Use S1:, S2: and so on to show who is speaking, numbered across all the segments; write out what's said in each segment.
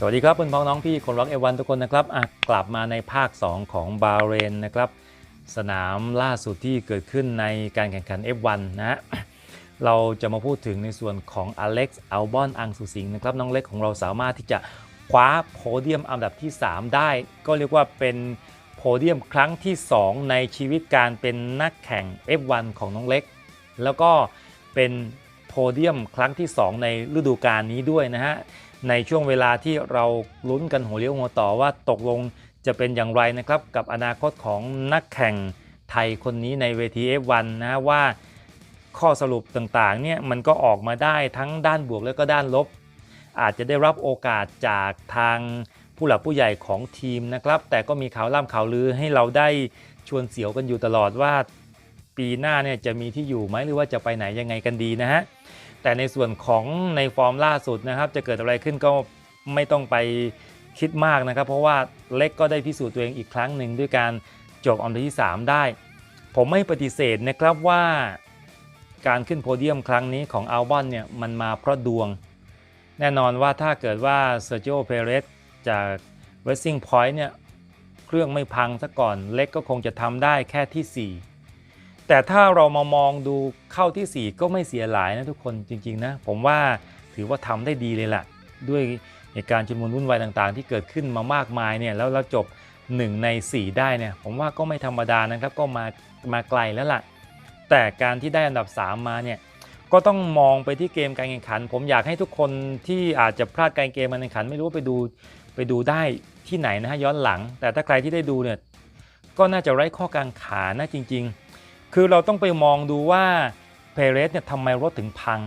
S1: สวัสดีครับเพื่อนพ้องน้องพี่คนรักเอวันทุกคนนะครับกลับมาในภาค 2 ของบาเรนนะครับสนามล่าสุดที่เกิดขึ้นในการแข่งขัน F1 นะฮะเราจะมาพูดถึงในส่วนของอเล็กซ์อัลบอนอังสุสิงนะครับน้องเล็กของเราสามารถที่จะคว้าโพเดียมอันดับที่ 3 ได้ ก็เรียกว่าเป็นโพเดียมครั้งที่ 2 ในชีวิตการเป็นนักแข่ง F1 ของน้องเล็ก แล้วก็เป็นโพเดียมครั้งที่ 2 ในฤดูกาลนี้ด้วยนะฮะ ในช่วงเวลาที่เราลุ้นกันหัวเลี้ยวหัวต่อว่าตกลงจะเป็นอย่างไรนะครับกับอนาคตของนักแข่งไทยคนนี้ในเวที F1 นะว่าข้อสรุปต่างๆเนี่ยมันก็ออกมาได้ทั้งด้านบวกและก็ด้านลบ อาจจะได้รับโอกาสจากทางผู้หลักผู้ใหญ่ของทีมนะครับ แต่ก็มีข่าวล่ำข่าวลือให้เราได้ชวนเสียวกันอยู่ตลอดว่า ปีหน้าเนี่ยจะมีที่อยู่ไหมหรือว่าจะไปไหนยังไงกันดีนะฮะ แต่ในส่วนของในฟอร์มล่าสุดนะครับ จะเกิดอะไรขึ้นก็ไม่ต้องไปคิดมากนะครับ เพราะว่าเล็กก็ได้พิสูจน์ตัวเองอีกครั้งหนึ่งด้วยการจบอันดับที่ 3 ได้ ผมไม่ปฏิเสธนะครับว่าการขึ้นโพเดียมครั้งนี้ของอัลบอนเนี่ยมันมาเพราะดวง แน่นอนว่าถ้าเกิดว่าเซอร์ i o โอเปเรสจาก Racing Point เนี่ยเครื่องไม่พังซะก่อนเล็กก็คงจะทำได้แค่ที่ 4 แต่ถ้าเรามามองดูเข้าที่ 4 ก็ไม่เสียหลายนะทุกคนจริงๆนะผมว่าถือว่าทำได้ดีเลยล่ะ ด้วยเหตุการณ์ชุลมุนวุ่นวายต่างๆ ที่เกิดขึ้นมามากมายเนี่ยแล้วเราจบ 1 ใน 4 ได้เนี่ยผมว่าก็ไม่ธรรมดานะครับก็มามาไกลแล้วล่ะ แต่การที่ได้อันดับ 3 มาเนี่ยก็ต้องมองไปที่เกมการแข่งขัน ผมอยากให้ทุกคนที่อาจจะพลาดการเกมการแข่งขัน ไม่รู้ว่าไปดูไปดูได้ที่ไหนนะฮะย้อนหลัง แต่ถ้าใครที่ได้ดูเนี่ยก็น่าจะไร้ข้อกังขานะจริง ๆ คือเราต้องไปมองดูว่าเพเรสเนี่ยทำไมรถถึงพัง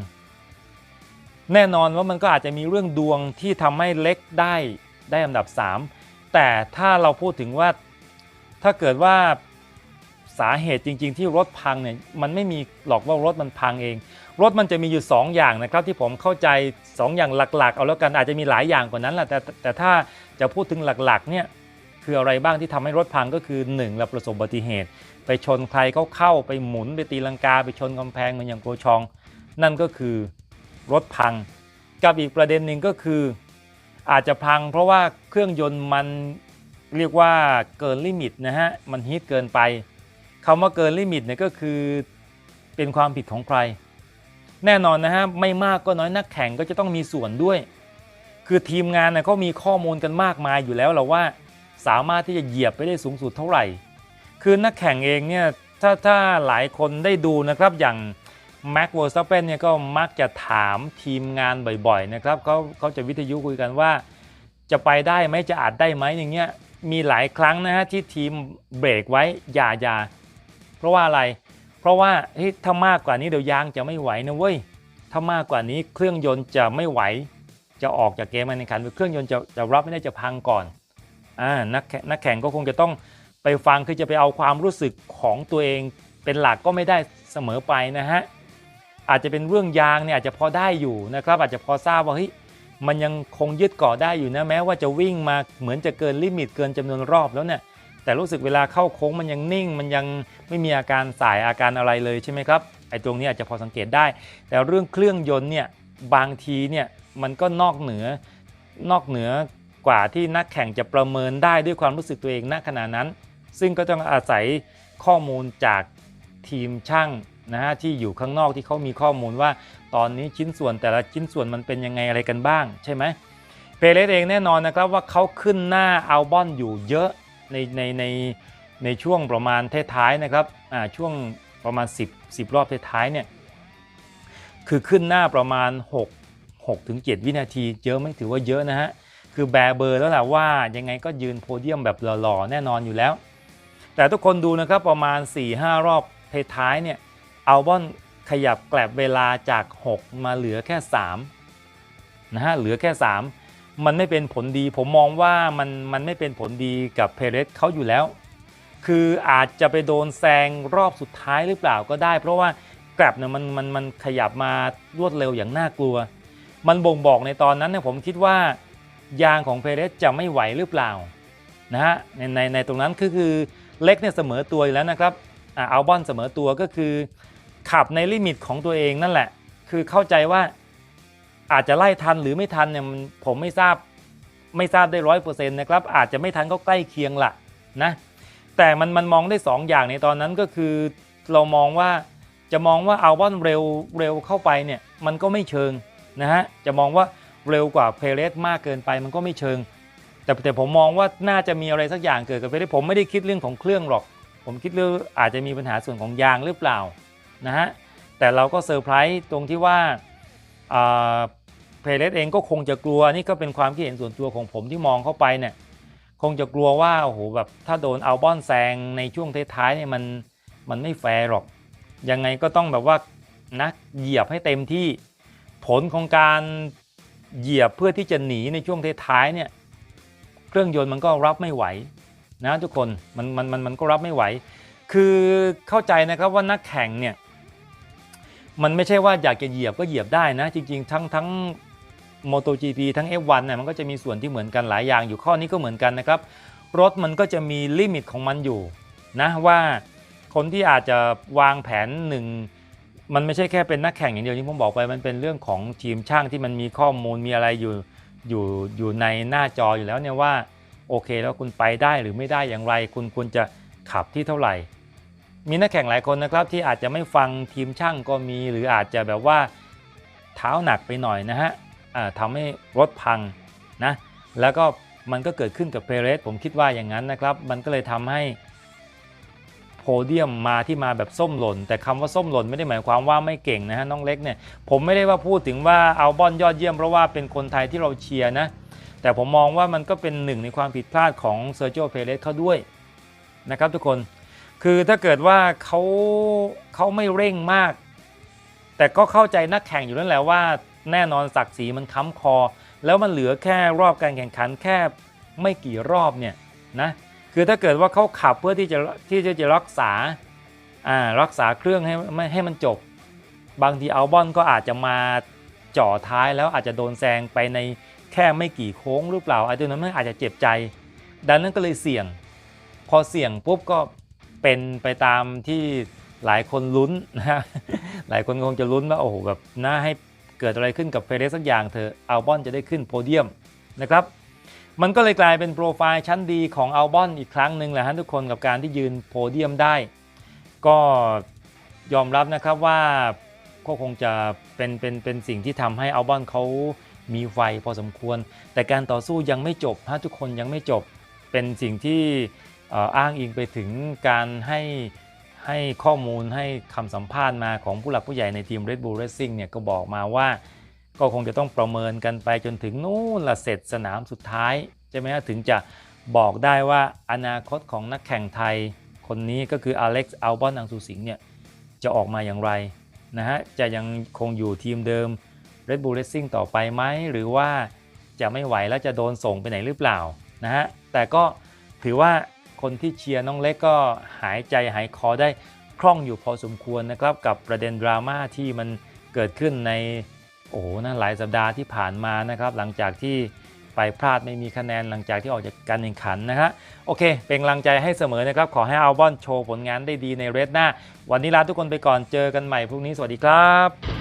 S1: แน่นอนว่ามันก็อาจจะมีเรื่องดวงที่ทำให้เล็กได้ได้อันดับ 3 แต่ถ้าเราพูดถึงว่าถ้าเกิดว่าสาเหตุจริง ๆ ที่รถพังเนี่ยมันไม่มีหรอกว่ารถมันพังเอง รถมันจะมีอยู่ 2 อย่างนะครับที่ผมเข้าใจ 2 อย่างหลักๆ เอาแล้วกันอาจจะมีหลายอย่างกว่านั้นแหละแต่แต่ถ้าจะพูดถึงหลักๆเนี่ย คืออะไรบ้างที่ทำให้รถพังก็คือ1เราประสบอุบัติเหตุ ไปชนใครเข้าเข้าไปหมุนไปตีลังกา ไปชนกำแพงเหมือนอย่างโกชอง นั่นก็คือรถพัง กับอีกประเด็นหนึ่งก็คือ อาจจะพังเพราะว่าเครื่องยนต์มันเรียกว่าเกินลิมิตนะฮะมันฮีทเกินไปคำว่าเกินลิมิตเนี่ยก็คือเป็นความผิดของใคร แน่นอนนะฮะไม่มากก็น้อยนักแข่งก็จะต้องมีส่วนด้วย คือทีมงานเนี่ยเขามีข้อมูลกันมากมายอยู่แล้วเราว่า สามารถที่จะเหยียบไปได้สูงสุดเท่าไหร่ คือนักแข่งเองเนี่ยถ้าถ้าหลายคนได้ดูนะครับอย่างแม็กโวลสเปนเนี่ยก็มักจะถามทีมงานบ่อยๆนะครับเขาเขาจะวิทยุคุยกันว่า จะไปได้ไหมจะอาจได้ไหมอย่างเงี้ยมีหลายครั้งนะฮะที่ทีมเบรกไว้อย่าอย่าเพราะว่าอะไร เพราะว่าเฮ้ยถ้ามากกว่านี้เดี๋ยวยางจะไม่ไหวนะเว้ยถ้ามากกว่านี้เครื่องยนต์จะไม่ไหว จะออกจากเกมการแข่งขันเครื่องยนต์จะจะรับไม่ได้จะพังก่อน อ่านักนักแข่งก็คงจะต้องไปฟังคือจะไปเอาความรู้สึกของตัวเองเป็นหลักก็ไม่ได้เสมอไปนะฮะอาจจะเป็นเรื่องยางเนี่ยอาจจะพอได้อยู่นะครับ อาจจะพอทราบว่าเฮ้ยมันยังคงยึดเกาะได้อยู่นะแม้ว่าจะวิ่งมาเหมือนจะเกินลิมิตเกินจำนวนรอบแล้วเนี่ยแต่รู้สึกเวลาเข้าโค้งมันยังนิ่ง มันยังไม่มีอาการสายอาการอะไรเลยใช่ไหมครับไอ้ตรงนี้อาจจะพอสังเกตได้ แต่เรื่องเครื่องยนต์เนี่ยบางทีเนี่ยมันก็นอกเหนือนอกเหนือ กว่าที่นักแข่งจะประเมินได้ด้วยความรู้สึกตัวเองณขณะนั้น ซึ่งก็ต้องอาศัยข้อมูลจากทีมช่างนะฮะที่อยู่ข้างนอกที่เขามีข้อมูลว่า ตอนนี้ชิ้นส่วนแต่ละชิ้นส่วนมันเป็นยังไงอะไรกันบ้างใช่ไหมเพเลสเองแน่นอนนะครับว่าเขาขึ้นหน้าอัลบอนอยู่เยอะในในในในช่วงประมาณท้ายๆนะครับอ่าช่วงประมาณ 10 10 รอบท้ายๆเนี่ยคือขึ้นหน้าประมาณ 6 6ถึง7วินาทีเยอะไหม่ถือว่าเยอะนะฮะ คือแบร์เบอร์แล้วแหละว่ายังไงก็ยืนโพเดียมแบบหล่อๆ แน่นอนอยู่แล้ว แต่ทุกคนดูนะครับประมาณ 4-5 รอบเท้ายเนี่ยอัลบอนขยับแกลบเวลาจาก 6 มาเหลือแค่ 3 นะฮะ เหลือแค่ 3 มันไม่เป็นผลดี ผมมองว่ามันมันไม่เป็นผลดีกับเพเรสเขาอยู่แล้ว คืออาจจะไปโดนแซงรอบสุดท้ายหรือเปล่าก็ได้ เพราะว่าแกลบเนี่ยมันมันมันขยับมารวดเร็วอย่างน่ากลัว มันบ่งบอกในตอนนั้นเนี่ยผมคิดว่า ยางของเพเรสจะไม่ไหวหรือเปล่านะฮะในในในตรงนั้นคือคือเล็กเนี่ยเสมอตัวอยู่แล้วนะครับอ่าอัลบอนเสมอตัวก็คือ ขับในลิมิตของตัวเองนั่นแหละ คือเข้าใจว่าอาจจะไล่ทันหรือไม่ทันเนี่ยผมไม่ทราบไม่ทราบได้ร้อยเปอร์เซ็นต์นะครับอาจจะไม่ทันก็ใกล้เคียงละนะแต่มันมันมองได้ 2 อย่างในตอนนั้นก็คือเรามองว่าจะมองว่าอัลบอนเร็วเร็วเข้าไปเนี่ยมันก็ไม่เชิงนะฮะจะมองว่า เร็วกว่าเพเรสมากเกินไปมันก็ไม่เชิง แต่แต่ผมมองว่าน่าจะมีอะไรสักอย่างเกิดกับเพเรสผมไม่ได้คิดเรื่องของเครื่องหรอก ผมคิดเรื่องอาจจะมีปัญหาส่วนของยางหรือเปล่านะฮะแต่เราก็เซอร์ไพรส์ตรงที่ว่าเพเรสเองก็คงจะกลัวนี่ก็เป็นความคิดเห็นส่วนตัวของผมที่มองเข้าไปเนี่ยคงจะกลัวว่าโอ้โหแบบถ้าโดนอัลบอนแซงในช่วงท้ายๆเนี่ยมันมันไม่แฟร์หรอก ยังไงก็ต้องแบบว่านะเหยียบให้เต็มที่ผลของการ เหยียบเพื่อที่จะหนีในช่วงท้ายๆเนี่ยเครื่องยนต์มันก็รับไม่ไหวนะทุกคนมันมันมันมันก็รับไม่ไหว คือเข้าใจนะครับว่านักแข่งเนี่ยมันไม่ใช่ว่าอยากจะเหยียบก็เหยียบได้นะ จริง ๆ ทั้งทั้ง MotoGP ทั้ง F1 เนี่ยมันก็จะมีส่วนที่เหมือนกันหลายอย่างอยู่ข้อนี้ก็เหมือนกันนะครับ รถมันก็จะมีลิมิตของมันอยู่นะว่าคนที่อาจจะวางแผนหนึ่ง มันไม่ใช่แค่เป็นนักแข่งอย่างเดียวที่ผมบอกไป มันเป็นเรื่องของทีมช่างที่มันมีข้อมูลมีอะไรอยู่อยู่อยู่ในหน้าจออยู่แล้วเนี่ยว่าโอเคแล้วคุณไปได้หรือไม่ได้อย่างไร คุณควรจะขับที่เท่าไหร่ มีนักแข่งหลายคนนะครับที่อาจจะไม่ฟังทีมช่างก็มี หรืออาจจะแบบว่าเท้าหนักไปหน่อยนะฮะทำให้รถพังนะแล้วก็มันก็เกิดขึ้นกับเพเรสผมคิดว่าอย่างนั้นนะครับ มันก็เลยทำให้ โพเดียมมาที่มาแบบส้มหล่น แต่คำว่าส้มหล่นไม่ได้หมายความว่าไม่เก่งนะฮะน้องเล็กเนี่ยผมไม่ได้ว่าพูดถึงว่าเอาบอนยอดเยี่ยมเพราะว่าเป็นคนไทยที่เราเชียร์นะแต่ผมมองว่ามันก็เป็นหนึ่งในความผิดพลาดของเซอร์โจเพเรสเขาด้วยนะครับทุกคนคือถ้าเกิดว่าเขาเขาไม่เร่งมาก แต่ก็เข้าใจนักแข่งอยู่แล้วแหละว่า แน่นอนศักดิ์ศรีมันค้ำคอ แล้วมันเหลือแค่รอบการแข่งขันแค่ไม่กี่รอบเนี่ยนะ คือถ้าเกิดว่าเขาขับเพื่อที่จะที่จะจะรักษาอ่ารักษาเครื่องให้ไม่ให้มันจบ บางทีอัลบอนก็อาจจะมาจ่อท้ายแล้วอาจจะโดนแซงไปในแค่ไม่กี่โค้งหรือเปล่าไอาจจะนั้นอาจจะเจ็บใจ ดังนั้นก็เลยเสี่ยง พอเสี่ยงปุ๊บก็เป็นไปตามที่หลายคนลุ้นนะฮะหลายคนคงจะลุ้นว่าโอ้โหแบบน่าให้เกิดอะไรขึ้นกับเฟเรสสักอย่างเธออัลบอนจะได้ขึ้นโพเดียมนะครับ มันก็เลยกลายเป็นโปรไฟล์ชั้นดีของอัลบอนอีกครั้งหนึ่งแหละฮะทุกคนกับการที่ยืนโพเดียมได้ ก็ยอมรับนะครับว่าก็คงจะเป็นเป็นเป็นสิ่งที่ทำให้อัลบอนเขามีไฟพอสมควร แต่การต่อสู้ยังไม่จบฮะทุกคนยังไม่จบเป็นสิ่งที่อ้างอิงไปถึงการให้ให้ข้อมูลให้คำสัมภาษณ์มาของผู้หลักผู้ใหญ่ในทีม Red Bull Racing เนี่ยก็บอกมาว่า ก็คงจะต้องประเมินกันไปจนถึงนู่นละเสร็จสนามสุดท้ายใช่ไหมฮะถึงจะบอกได้ว่าอนาคตของนักแข่งไทย คนนี้ก็คืออเล็กซ์อัลบอนอังซูสิงเนี่ยจะออกมาอย่างไรนะฮะจะยังคงอยู่ทีมเดิม Red Bull Racing ต่อไปไหมหรือว่าจะไม่ไหวแล้วจะโดนส่งไปไหนหรือเปล่านะฮะแต่ก็ถือว่าคนที่เชียร์น้องเล็กก็หายใจหายคอได้คล่องอยู่พอสมควรนะครับกับประเด็นดราม่าที่มันเกิดขึ้นใน โอ้โหนะหลายสัปดาห์ที่ผ่านมานะครับหลังจากที่ไปพลาดไม่มีคะแนนหลังจากที่ออกจากการแข่งขันนะฮะโอเค เป็นกำลังใจให้เสมอนะครับ ขอให้อัลบอนโชว์ผลงานได้ดีในเรดหน้า วันนี้ลาทุกคนไปก่อนเจอกันใหม่พรุ่งนี้สวัสดีครับ